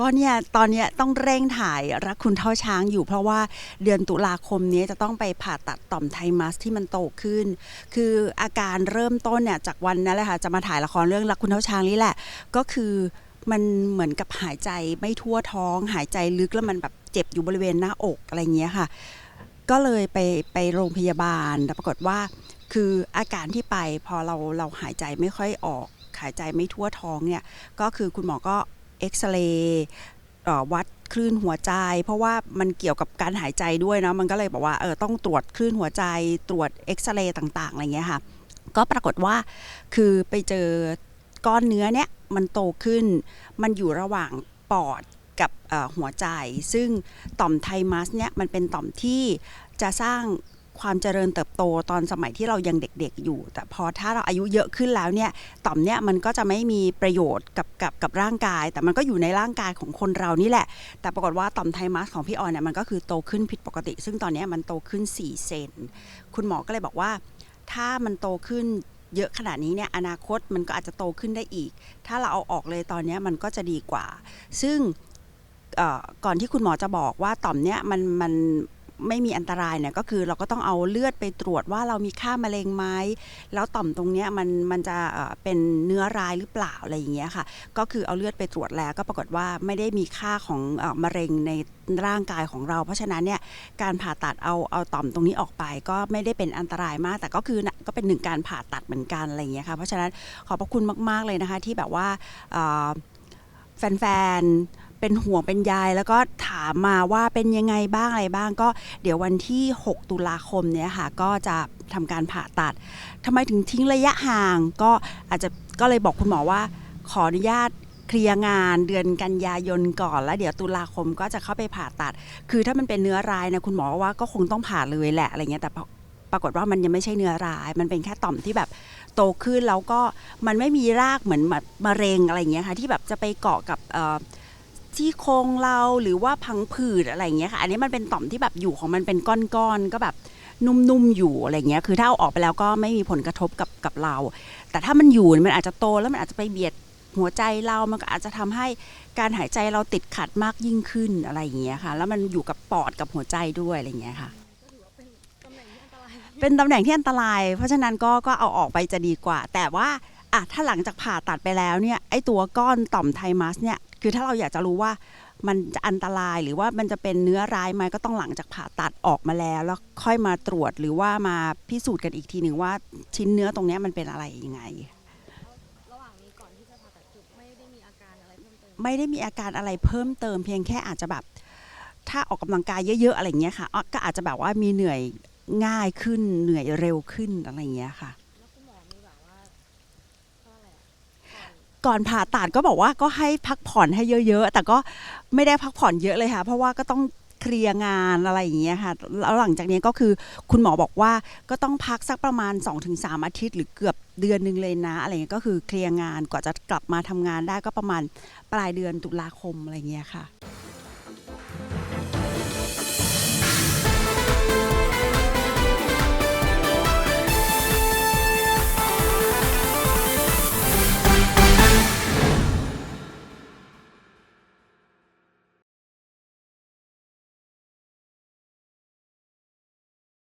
ก็เนี่ยตอนเนี้ยต้องเร่งถ่ายรักคุณเท่าช้างอยู่ เพราะว่าเดือนตุลาคมนี้จะต้องไปผ่าตัดต่อมไทมัสที่มันโตขึ้น คืออาการเริ่มต้นเนี่ยจากวันนั้นแหละค่ะจะมาถ่ายละครเรื่องรักคุณเท่าช้างนี่แหละ ก็คือมันเหมือนกับหายใจไม่ทั่วท้อง หายใจลึกแล้วมันแบบเจ็บอยู่บริเวณหน้าอกอะไรเงี้ยค่ะ ก็เลยไปไปโรงพยาบาลแต่ปรากฏว่า คืออาการที่ไปพอเราเราหายใจไม่ค่อยออกหายใจไม่ทั่วท้องเนี่ยก็คือคุณหมอก็ เอ็กซเรย์วัดคลื่นหัวใจ เพราะว่ามันเกี่ยวกับการหายใจด้วยเนาะมันก็เลยบอกว่าเออต้องตรวจคลื่นหัวใจ ตรวจเอ็กซเรย์ต่างๆอะไรเงี้ยค่ะ ก็ปรากฏว่าคือไปเจอก้อนเนื้อเนี่ยมันโตขึ้น มันอยู่ระหว่างปอดกับหัวใจ ซึ่งต่อมไทมัสเนี่ยมันเป็นต่อมที่จะสร้าง ความเจริญเติบโตตอนสมัยที่เรายังเด็กๆอยู่ แต่พอถ้าเราอายุเยอะขึ้นแล้วเนี่ยต่อมเนี่ยมันก็จะไม่มีประโยชน์กับกับกับร่างกาย แต่มันก็อยู่ในร่างกายของคนเรานี่แหละ แต่ปรากฏว่าต่อมไทมัสของพี่ออนเนี่ยมันก็คือโตขึ้นผิดปกติ ซึ่งตอนนี้มันโตขึ้น 4 เซนคุณหมอก็เลยบอกว่า ถ้ามันโตขึ้นเยอะขนาดนี้เนี่ยอนาคตมันก็อาจจะโตขึ้นได้อีก ถ้าเราเอาออกเลยตอนนี้มันก็จะดีกว่า ซึ่งก่อนที่คุณหมอจะบอกว่าต่อมเนี้ยมันมัน ไม่มีอันตรายเนี่ยก็คือเราก็ต้องเอาเลือดไปตรวจว่าเรามีค่ามะเร็งไหมแล้วต่อมตรงเนี้ยมันมันจะเป็นเนื้อร้ายหรือเปล่าอะไรอย่างเงี้ยค่ะ ก็คือเอาเลือดไปตรวจแล้วก็ปรากฏว่าไม่ได้มีค่าของมะเร็งในร่างกายของเรา เพราะฉะนั้นเนี่ยการผ่าตัดเอาเอาต่อมตรงนี้ออกไป ก็ไม่ได้เป็นอันตรายมาก แต่ก็คือนะก็เป็นหนึ่งการผ่าตัดเหมือนกันอะไรอย่างเงี้ยค่ะเพราะฉะนั้นขอบพระคุณมาก ๆเลยนะคะที่แบบว่าแฟนๆ เป็นห่วงเป็นใยแล้วก็ถามมาว่าเป็นยังไงบ้างอะไรบ้าง ก็เดี๋ยววันที่ 6 ตุลาคมเนี่ยค่ะ ก็จะทำการผ่าตัดทำไมถึงทิ้งระยะห่าง ก็อาจจะก็เลยบอกคุณหมอว่า ขออนุญาตเคลียร์งานเดือนกันยายนก่อนแล้วเดี๋ยวตุลาคมก็จะเข้าไปผ่าตัด คือถ้ามันเป็นเนื้อร้ายนะคุณหมอว่าก็คงต้องผ่าเลยแหละอะไรเงี้ยแต่ปรากฏว่ามันยังไม่ใช่เนื้อร้าย มันเป็นแค่ต่อมที่แบบโตขึ้นแล้วก็มันไม่มีรากเหมือนมะเร็งอะไรเงี้ยค่ะที่แบบจะไปเกาะกับ ที่โครงเราหรือว่าพังผืดอะไรเงี้ยค่ะ อันนี้มันเป็นต่อมที่แบบอยู่ของมันเป็นก้อนๆก็แบบนุ่มๆอยู่อะไรเงี้ย คือถ้าเอาออกไปแล้วก็ไม่มีผลกระทบกับกับเรา แต่ถ้ามันอยู่มันอาจจะโตแล้วมันอาจจะไปเบียดหัวใจเรา มันก็อาจจะทำให้การหายใจเราติดขัดมากยิ่งขึ้นอะไรอย่างเงี้ยค่ะ แล้วมันอยู่กับปอดกับหัวใจด้วยอะไรอย่างเงี้ยค่ะ เป็นตำแหน่งที่อันตราย เพราะฉะนั้นก็ก็เอาออกไปจะดีกว่า แต่ว่าอะถ้าหลังจากผ่าตัดไปแล้วเนี่ย ไอตัวก้อนต่อมไทมัสเนี่ย คือถ้าเราอยากจะรู้ว่ามันจะอันตรายหรือว่ามันจะเป็นเนื้อร้ายไหมก็ต้องหลังจากผ่าตัดออกมาแล้ว แล้วค่อยมาตรวจหรือว่ามาพิสูจน์กันอีกทีหนึ่งว่าชิ้นเนื้อตรงนี้มันเป็นอะไรยังไง ระหว่างนี้ก่อนที่จะผ่าตัดคือไม่ได้มีอาการอะไรเพิ่มเติมไม่ได้มีอาการอะไรเพิ่มเติม เพียงแค่อาจจะแบบ ถ้าออกกำลังกายเยอะๆอะไรอย่างเงี้ยค่ะอะก็อาจจะแบบว่ามีเหนื่อยง่ายขึ้นเหนื่อยเร็วขึ้นอะไรอย่างเงี้ยค่ะ แล้วคุณหมอมีแบบว่าเท่าไหร่อะ ก่อนผ่าตัดก็บอกว่าก็ให้พักผ่อนให้เยอะ ๆ แต่ก็ไม่ได้พักผ่อนเยอะเลยค่ะ เพราะว่าก็ต้องเคลียร์งานอะไรอย่างเงี้ยค่ะแล้วหลังจากนี้ก็คือคุณหมอบอกว่าก็ต้องพักสักประมาณ 2-3 อาทิตย์ หรือเกือบเดือนหนึ่งเลยนะอะไรเงี้ยก็คือเคลียร์งานกว่าจะกลับมาทำงานได้ก็ประมาณปลายเดือนตุลาคมอะไรเงี้ยค่ะ